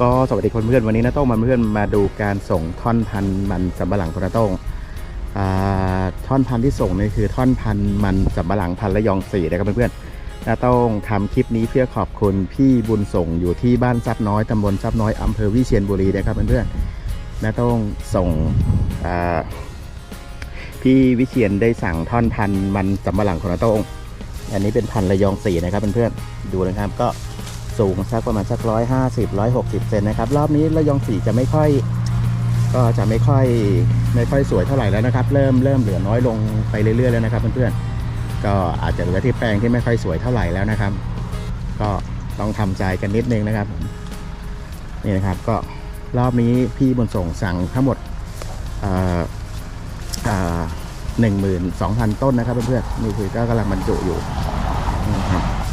ก็สวัสดีคนเพื่อนวันนี้นะโต้งมาเพื่อนมาดูการส่งท่อนพันมันสำปะหลังของนาโต้งอ่าท่อนพันที่ส่งนี่คือท่อนพันมันสำปะหลังพันระยองสี่นะครับเพื่อนๆนาโต้งทำคลิปนี้เพื่อขอบคุณพี่บุญส่งอยู่ที่บ้านซับน้อยตำบลซับน้อยอำเภอวิเชียรบุรีนะครับเพื่อนๆนาโต้งส่งพี่วิเชียรได้สั่งท่อนพันมันสำปะหลังของนาโต้งอันนี้เป็นพันระยองสี่นะครับเพื่อนๆดูนะครับก็ สูงสักประมาณสักร้อยห้าสิบร้อยหกสิบเซนนะครับ รอบนี้ระยองสีจะไม่ค่อย ก็จะไม่ค่อยไม่ค่อยสวยเท่าไหร่แล้วนะครับ เริ่มเริ่มเหลือน้อยลงไปเรื่อยๆแล้วนะครับเพื่อนๆก็อาจจะเหลือที่แปลงที่ไม่ค่อยสวยเท่าไหร่แล้วนะครับ ก็ต้องทำใจกันนิดนึงนะครับนี่นะครับก็รอบนี้พี่บุญส่งสั่งทั้งหมดหนึ่งหมื่นสองพันต้นนะครับเพื่อนๆนี่คือก็กำลังบรรจุอยู่นะครับ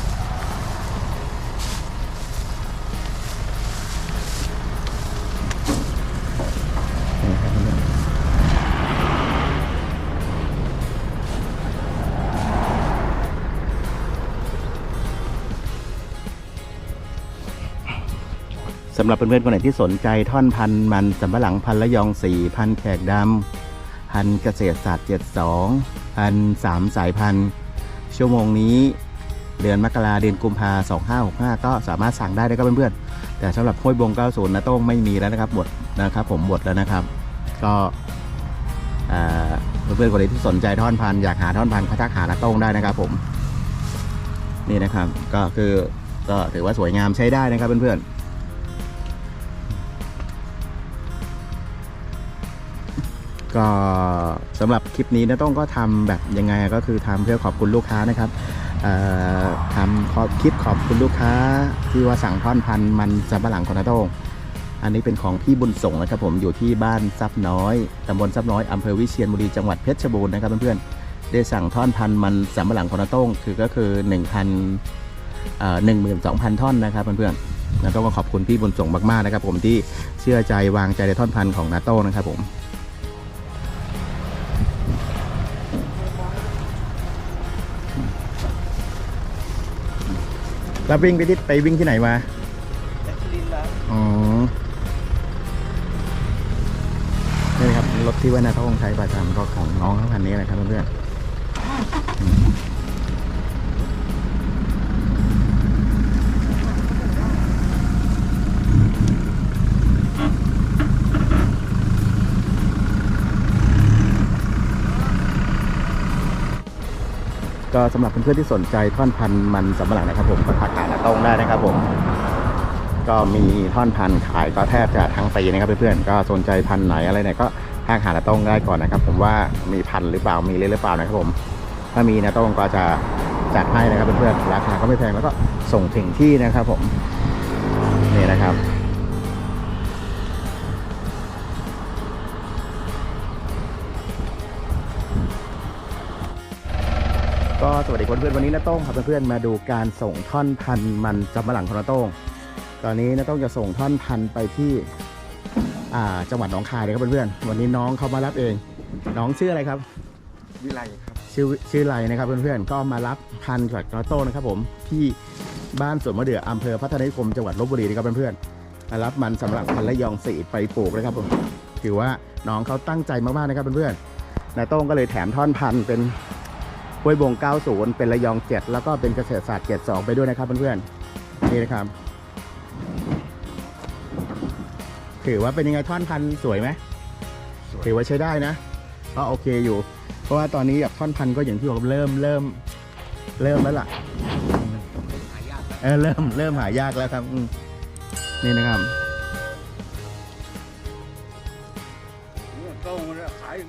สำหรับเพื่อนๆคนไหนที่สนใจท่อนพันธุ์มันสำปะหลังพันธุ์ระยองสี่พันธุ์แขกดำพันธุ์เกษตรศาสตร์72พันสามสายพันธุ์ ชั่วโมงนี้เดือนมกราเดือนกุมภาสองห้าหกห้าก็สามารถสั่งได้นะครับเพื่อนๆแต่สำหรับห้วยบง 90นะต้องไม่มีแล้วนะครับหมดนะครับผมหมดแล้วนะครับ ก็เพื่อนๆคนไหนที่สนใจท่อนพันธุ์อยากหาท่อนพันธุ์เขาทักหานาต้งได้นะครับผมนี่นะครับก็คือก็ถือว่าสวยงามใช้ได้นะครับเพื่อนๆ ก็สำหรับคลิปนี้นะต้องก็ทำแบบยังไงก็คือทำเพื่อขอบคุณลูกค้านะครับทำขอคลิปขอบคุณลูกค้า ที่ว่าสั่งท่อนพันธุ์มันสำปะหลังของนาโต้งอันนี้เป็นของพี่บุญส่งนะครับผมอยู่ที่บ้านซับน้อยตำบลซับน้อยอำเภอวิเชียรบุรีจังหวัดเพชรบูรณ์นะครับเพื่อนๆได้สั่งท่อนพันธุ์มันสำปะหลังของนาโต้งคือก็คือ1 0 0 0เอ่อหนึ่งหมื่นสองพันท่อนนะครับเพื่อนๆนาโต้งก็ขอบคุณพี่บุญส่งมากๆนะครับผมที่เชื่อใจวางใจในท่อนพันธุ์ของนาโต้งนะครับผม แล้ววิ่งไปที่ไปวิ่งที่ไหนมาอ๋อนี่นะครับรถที่ว่านาทองใช้ประจำก็ของน้องเขาคันนี้นะครับเพื่อนๆ ก็สำหรับเพื่อนๆที่สนใจท่อนพันธุ์มันสำปะหลังนะครับผมก็ทักหานาตรงได้นะครับผม ก็มีท่อนพันธุ์ขายก็แทบจะทั้งปีนะครับเพื่อนๆก็สนใจพันธุ์ไหนอะไรไหนก็ทักหานาตรงได้ก่อนนะครับ ผมว่ามีพันธุ์หรือเปล่ามีเลยหรือเปล่านะครับผม ถ้ามีนาตรงก็จะจัดให้นะครับเพื่อนๆราคาก็ไม่แพงแล้วก็ส่งถึงที่นะครับผมนี่นะครับ ก็สวัสดีเพื่อนๆวันนี้นาโต้งครับเพื่อนๆมาดูการส่งท่อนพันธุ์มันสำปะหลังของนาโต้งตอนนี้นาโต้งจะส่งท่อนพันธุ์ไปที่อ่าจังหวัดหนองคายเลยครับเพื่อนๆวันนี้น้องเขามารับเอง น้องชื่ออะไรครับวิไลครับชื่อชื่อไรนะครับเพื่อนๆก็มารับพันธุ์จากนาโต้งนะครับผมที่บ้านสวนมะเดื่ออำเภอพัฒนานิคมจังหวัดลบบุรีนะครับเพื่อนๆมารับมันสำหรับพันธุ์ระยองสีไปปลูกนะครับผมถือว่าน้องเขาตั้งใจมากๆนะครับเพื่อนๆนาโต้งก็เลยแถมท่อนพันธุ์เป็น ห้วยบง 90 เป็นระยอง 7 แล้วก็เป็นเกษตรศาสตร์ 72 ไปด้วยนะครับเพื่อนๆนี่นะครับ ถือว่าเป็นยังไงท่อนพันธุ์สวยไหมสวยถือว่าใช้ได้นะก็โอเคอยู่ เพราะว่าตอนนี้แบบท่อนพันธุ์ก็อย่างที่บอกเริ่มเริ่มเริ่มแล้วล่ะหายากเออเริ่มเริ่มหายากแล้วครับอืมนี่นะครับ